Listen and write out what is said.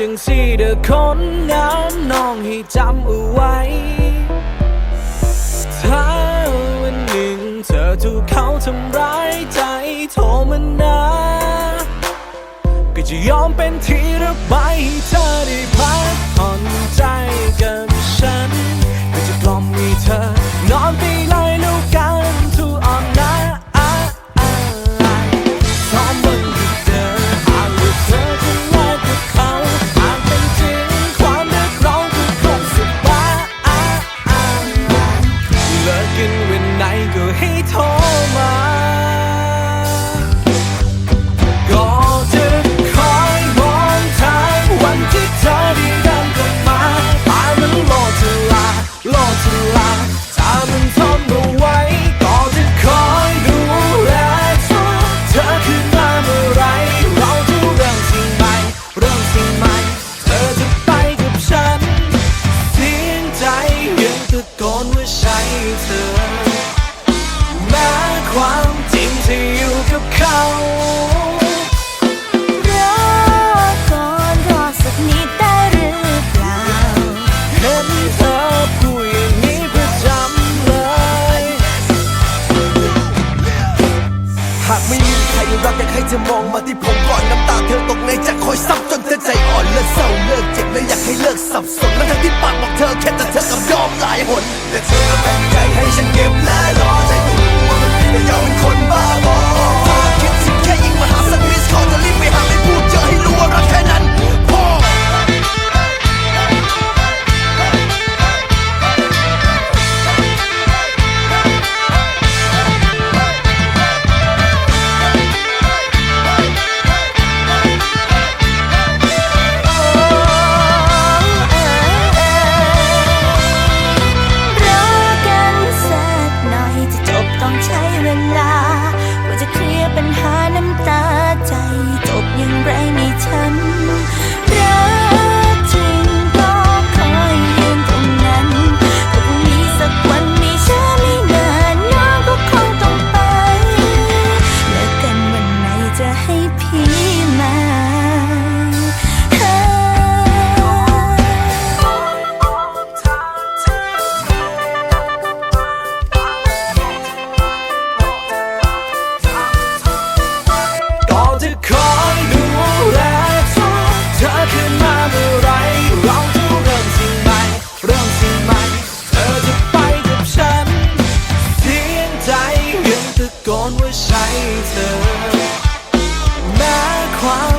จึงสีเด้อคนงามน้องให้จำเอาไว้ ถ้าวันหนึ่งเธอถูกเขาทำร้ายใจโทรมานะก็จะยอมเป็นที่ระบายให้เธอได้พักผ่อนใจกันากไม่มีใครรักอยากให้เธอมองมาที่ผมก่อนน้ำตาเธอตกในจะคอยซับจนเธอใจอ่อนเลิกเศร้าเลิกเจ็บและอยากให้เลิกสับสน เธอ แม้ความ